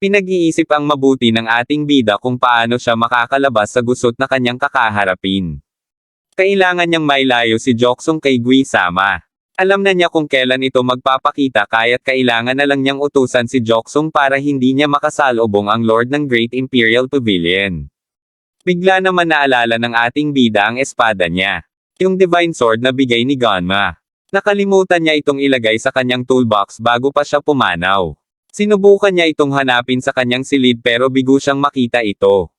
Pinag-iisip ang mabuti ng ating bida kung paano siya makakalabas sa gusot na kanyang kakaharapin. Kailangan niyang mailayo si Joksong kay Gui Sama. Alam na niya kung kailan ito magpapakita kaya't kailangan na lang niyang utusan si Joksong para hindi niya makasalubong ang Lord ng Great Imperial Pavilion. Bigla naman naalala ng ating bida ang espada niya. Yung Divine Sword na bigay ni Ganma. Nakalimutan niya itong ilagay sa kanyang toolbox bago pa siya pumanaw. Sinubukan niya itong hanapin sa kanyang silid pero bigo siyang makita ito.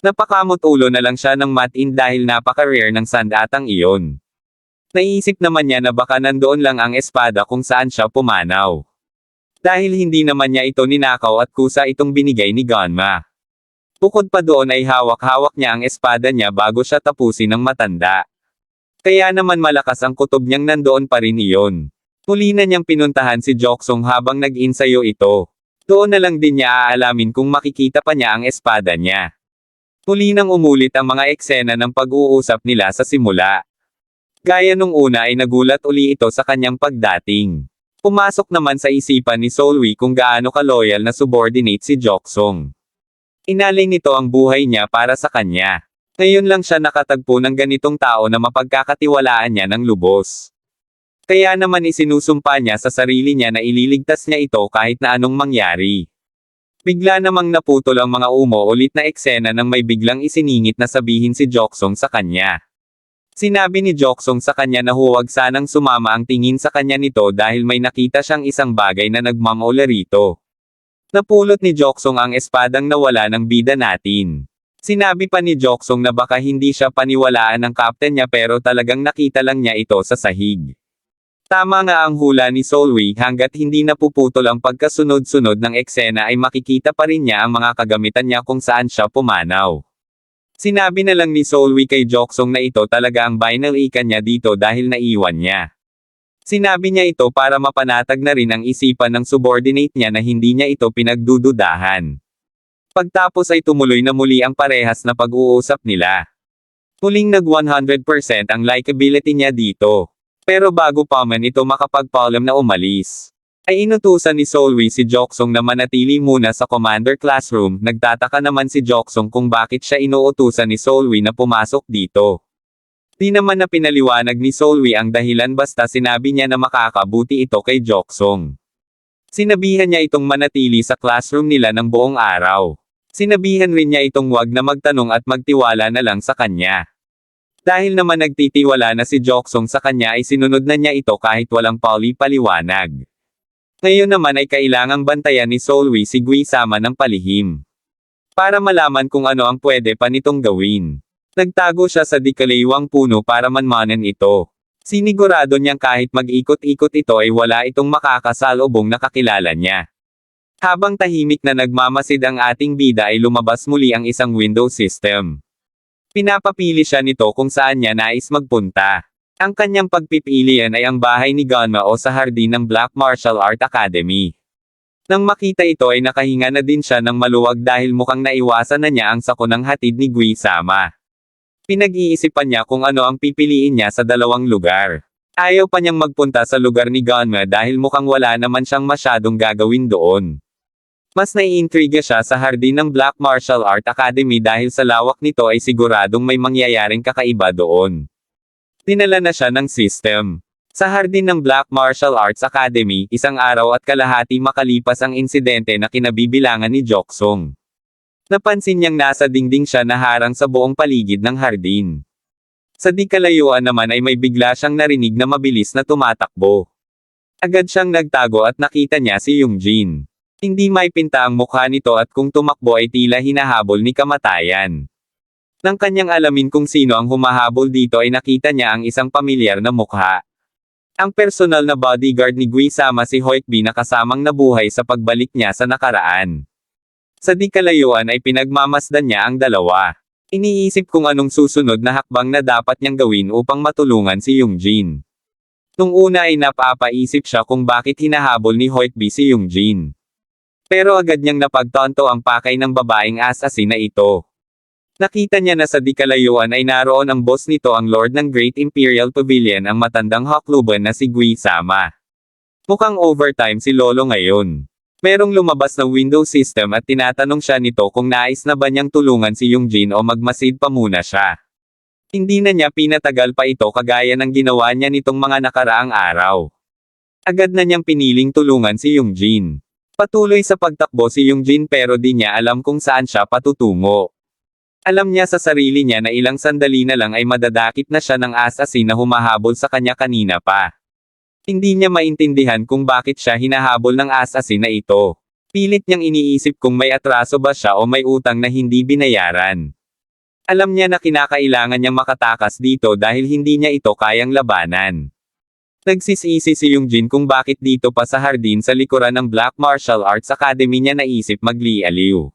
Napakamot ulo na lang siya ng matin dahil napaka-rare ng sandatang iyon. Naisip naman niya na baka nandoon lang ang espada kung saan siya pumanaw. Dahil hindi naman niya ito ninakaw at kusa itong binigay ni Ganma. Bukod pa doon ay hawak-hawak niya ang espada niya bago siya tapusin ng matanda. Kaya naman malakas ang kutob niyang nandoon pa rin iyon. Muli na niyang pinuntahan si Joksong habang nag-insayo ito. Doon na lang din niya aalamin kung makikita pa niya ang espada niya. Muli nang umulit ang mga eksena ng pag-uusap nila sa simula. Gaya nung una ay nagulat uli ito sa kanyang pagdating. Pumasok naman sa isipan ni Solwi kung gaano ka-loyal na subordinate si Joksong. Inaling nito ang buhay niya para sa kanya. Ngayon lang siya nakatagpo ng ganitong tao na mapagkakatiwalaan niya ng lubos. Kaya naman isinusumpa niya sa sarili niya na ililigtas niya ito kahit na anong mangyari. Bigla namang naputol ang mga umo ulit na eksena nang may biglang isiningit na sabihin si Joksong sa kanya. Sinabi ni Joksong sa kanya na huwag sanang sumama ang tingin sa kanya nito dahil may nakita siyang isang bagay na nagmamaula rito. Napulot ni Joksong ang espadang nawala ng bida natin. Sinabi pa ni Joksong na baka hindi siya paniwalaan ng kapten niya pero talagang nakita lang niya ito sa sahig. Tama nga ang hula ni Solwi hanggat hindi napuputol ang pagkasunod-sunod ng eksena ay makikita pa rin niya ang mga kagamitan niya kung saan siya pumanaw. Sinabi na lang ni Solwi kay Joksong na ito talaga ang binal ikan niya dito dahil naiwan niya. Sinabi niya ito para mapanatag na rin ang isipan ng subordinate niya na hindi niya ito pinagdududahan. Pagtapos ay tumuloy na muli ang parehas na pag-uusap nila. Muling nag 100% ang likability niya dito. Pero bago pa man ito makapagpaalam na umalis, ay inutusan ni Solwi si Joksong na manatili muna sa commander classroom, nagtataka naman si Joksong kung bakit siya inuutusan ni Solwi na pumasok dito. Di naman na pinaliwanag ni Solwi ang dahilan basta sinabi niya na makakabuti ito kay Joksong. Sinabihan niya itong manatili sa classroom nila ng buong araw. Sinabihan rin niya itong wag na magtanong at magtiwala na lang sa kanya. Dahil naman nagtitiwala na si Joksong sa kanya ay sinunod na niya ito kahit walang pali-paliwanag. Ngayon naman ay kailangang bantayan ni Solwi si Gui Sama ng palihim. Para malaman kung ano ang pwede pa nitong gawin. Nagtago siya sa dikalaywang puno para manmanan ito. Sinigurado niyang kahit mag-ikot-ikot ito ay wala itong makakasalubong na kakilala niya. Habang tahimik na nagmamasid ang ating bida ay lumabas muli ang isang window system. Pinapapili siya nito kung saan niya nais magpunta. Ang kanyang pagpipilian ay ang bahay ni Ganma o sa hardin ng Black Martial Art Academy. Nang makita ito ay nakahinga na din siya ng maluwag dahil mukhang naiwasan na niya ang sakunang hatid ni Gui Sama. Pinag-iisipan niya kung ano ang pipiliin niya sa dalawang lugar. Ayaw pa niyang magpunta sa lugar ni Ganma dahil mukhang wala naman siyang masyadong gagawin doon. Mas naiintriga siya sa hardin ng Black Martial Art Academy dahil sa lawak nito ay siguradong may mangyayaring kakaiba doon. Dinala na siya ng system. Sa hardin ng Black Martial Arts Academy, isang araw at kalahati makalipas ang insidente na kinabibilangan ni Joksong. Napansin niyang nasa dingding siya na harang sa buong paligid ng hardin. Sa di kalayuan naman ay may bigla siyang narinig na mabilis na tumatakbo. Agad siyang nagtago at nakita niya si Yungjin. Hindi may pinta ang mukha nito at kung tumakbo ay tila hinahabol ni kamatayan. Nang kanyang alamin kung sino ang humahabol dito ay nakita niya ang isang pamilyar na mukha. Ang personal na bodyguard ni Gui sama si Hoikbi na kasamang nabuhay sa pagbalik niya sa nakaraan. Sa di kalayuan ay pinagmamasdan niya ang dalawa. Iniisip kung anong susunod na hakbang na dapat niyang gawin upang matulungan si Yungjin. Nung una ay napapaisip siya kung bakit hinahabol ni Hoikbi si Yungjin. Pero agad niyang napagtonto ang pakay ng babaeng assassin na ito. Nakita niya na sa di kalayuan ay naroon ang boss nito ang Lord ng Great Imperial Pavilion ang matandang Hakluban na si Gui Sama. Mukhang overtime si Lolo ngayon. Merong lumabas na Windows system at tinatanong siya nito kung nais na ba niyang tulungan si Yungjin o magmasid pa muna siya. Hindi na niya pinatagal pa ito kagaya ng ginawa niya nitong mga nakaraang araw. Agad na niyang piniling tulungan si Yungjin. Patuloy sa pagtakbo si Yungjin pero di niya alam kung saan siya patutungo. Alam niya sa sarili niya na ilang sandali na lang ay madadakip na siya ng assassin na humahabol sa kanya kanina pa. Hindi niya maintindihan kung bakit siya hinahabol ng assassin na ito. Pilit niyang iniisip kung may atraso ba siya o may utang na hindi binayaran. Alam niya na kinakailangan niyang makatakas dito dahil hindi niya ito kayang labanan. Nagsisisi si Yung Jin kung bakit dito pa sa hardin sa likuran ng Black Martial Arts Academy niya naisip maglialiw.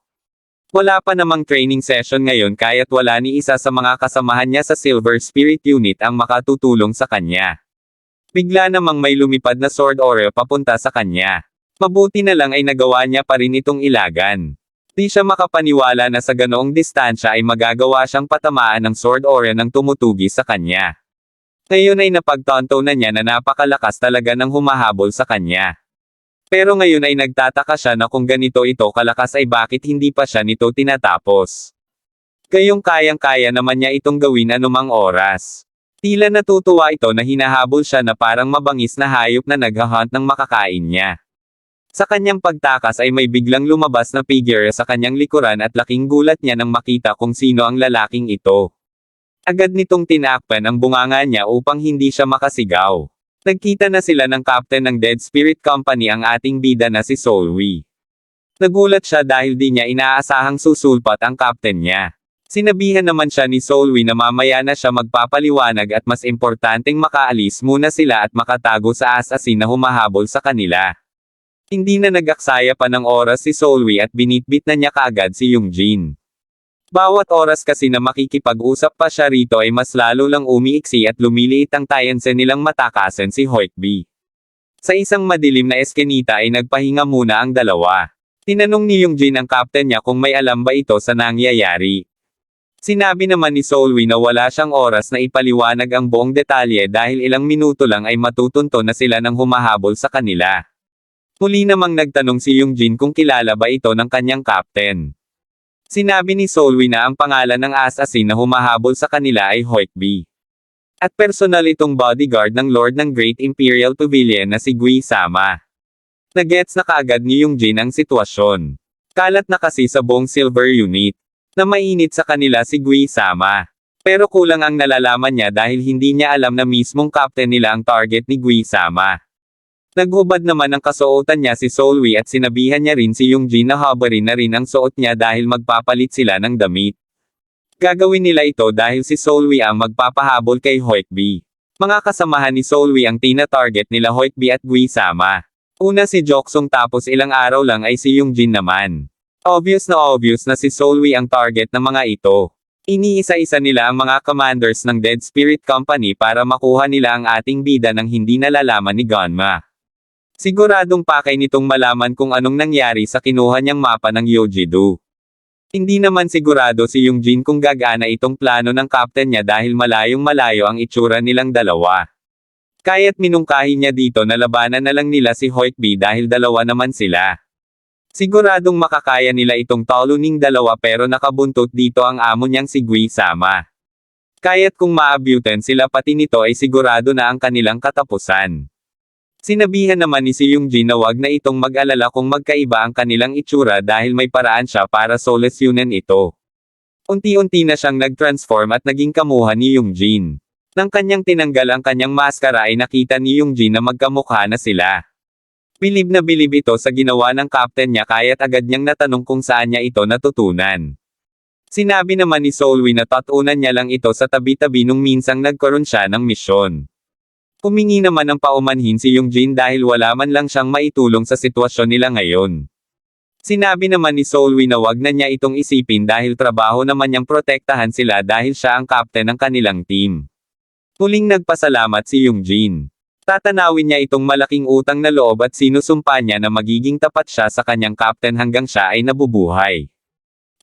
Wala pa namang training session ngayon kaya't wala ni isa sa mga kasamahan niya sa Silver Spirit Unit ang makatutulong sa kanya. Bigla namang may lumipad na sword aura papunta sa kanya. Mabuti na lang ay nagawa niya pa rin itong ilagan. Di siya makapaniwala na sa ganoong distansya ay magagawa siyang patamaan ng sword aura ng tumutugi sa kanya. Ngayon ay napagtanto na niya na napakalakas talaga ng humahabol sa kanya. Pero ngayon ay nagtataka siya na kung ganito ito kalakas ay bakit hindi pa siya nito tinatapos. Gayong kayang-kaya naman niya itong gawin anumang oras. Tila natutuwa ito na hinahabol siya na parang mabangis na hayop na naghahunt ng makakain niya. Sa kanyang pagtakas ay may biglang lumabas na figure sa kanyang likuran at laking gulat niya nang makita kung sino ang lalaking ito. Agad nitong tinakpan ang bunganga niya upang hindi siya makasigaw. Nagkita na sila ng captain ng Dead Spirit Company ang ating bida na si Solwi. Nagulat siya dahil di niya inaasahang susulpat ang captain niya. Sinabihan naman siya ni Solwi na mamaya na siya magpapaliwanag at mas importanteng makaalis muna sila at makatago sa assassin na humahabol sa kanila. Hindi na nag-aksaya pa ng oras si Solwi at binitbit na niya kaagad si Yungjin. Bawat oras kasi na makikipag-usap pa siya rito ay mas lalo lang umiiksi at lumiliit ang tayanse nilang matakasan si Hoikby. Sa isang madilim na eskenita ay nagpahinga muna ang dalawa. Tinanong ni Yungjin ang captain niya kung may alam ba ito sa nangyayari. Sinabi naman ni Solwi na wala siyang oras na ipaliwanag ang buong detalye dahil ilang minuto lang ay matutunto na sila ng humahabol sa kanila. Muli namang nagtanong si Yungjin kung kilala ba ito ng kanyang captain. Sinabi ni Solwi na ang pangalan ng assassin na humahabol sa kanila ay Hoikby. At personal itong bodyguard ng Lord ng Great Imperial Pavilion na si Gui Sama. Nagets na kaagad ni Yungjin ang sitwasyon. Kalat na kasi sa buong silver unit. Na mainit sa kanila si Gui Sama. Pero kulang ang nalalaman niya dahil hindi niya alam na mismong captain nila ang target ni Gui Sama. Naghubad naman ng kasuotan niya si Solwi at sinabihan niya rin si Yungjin na habarin na rin ang suot niya dahil magpapalit sila ng damit. Gagawin nila ito dahil si Solwi ang magpapahabol kay Hoikby. Mga kasamahan ni Solwi ang tina-target nila Hoikby at Gui Sama. Una si Joksong tapos ilang araw lang ay si Yungjin naman. Obvious na obvious na si Solwi ang target ng mga ito. Iniisa-isa nila ang mga commanders ng Dead Spirit Company para makuha nila ang ating bida ng hindi nalalaman ni Gonma. Siguradong pakay nitong malaman kung anong nangyari sa kinuha niyang mapa ng Yojido. Hindi naman sigurado si Yungjin kung gagana itong plano ng captain niya dahil malayong malayo ang itsura nilang dalawa. Kaya't minungkahi niya dito na labanan na lang nila si Hoikby dahil dalawa naman sila. Siguradong makakaya nila itong taluning dalawa pero nakabuntot dito ang amo niyang si Gui Sama. Kaya't kung maabutan sila pati nito ay sigurado na ang kanilang katapusan. Sinabihan naman ni si Yungjin na wag na itong mag-alala kung magkaiba ang kanilang itsura dahil may paraan siya para solusyonan ito. Unti-unti na siyang nag-transform at naging kamuha ni Yungjin. Nang kanyang tinanggal ang kanyang maskara ay nakita ni Yungjin na magkamukha na sila. Bilib na bilib ito sa ginawa ng captain niya kaya't agad niyang natanong kung saan niya ito natutunan. Sinabi naman ni Solwi na tatunan niya lang ito sa tabi-tabi nung minsang nagkaroon siya ng misyon. Humingi naman ng paumanhin si Yungjin dahil wala man lang siyang maitulong sa sitwasyon nila ngayon. Sinabi naman ni Solwi na wag na niya itong isipin dahil trabaho naman niyang protektahan sila dahil siya ang captain ng kanilang team. Muling nagpasalamat si Yungjin. Tatanawin niya itong malaking utang na loob at sinusumpa niya na magiging tapat siya sa kanyang captain hanggang siya ay nabubuhay.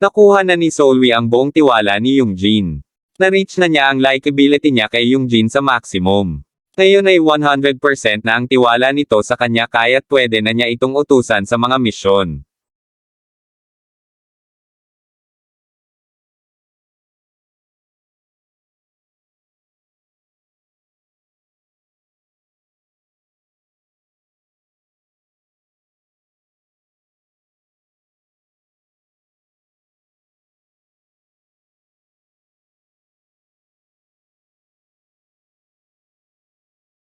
Nakuha na ni Solwi ang buong tiwala ni Yungjin. Na-reach na niya ang likability niya kay Yungjin sa maximum. Ngayon ay 100% na ang tiwala nito sa kanya kaya't pwede na niya itong utusan sa mga misyon.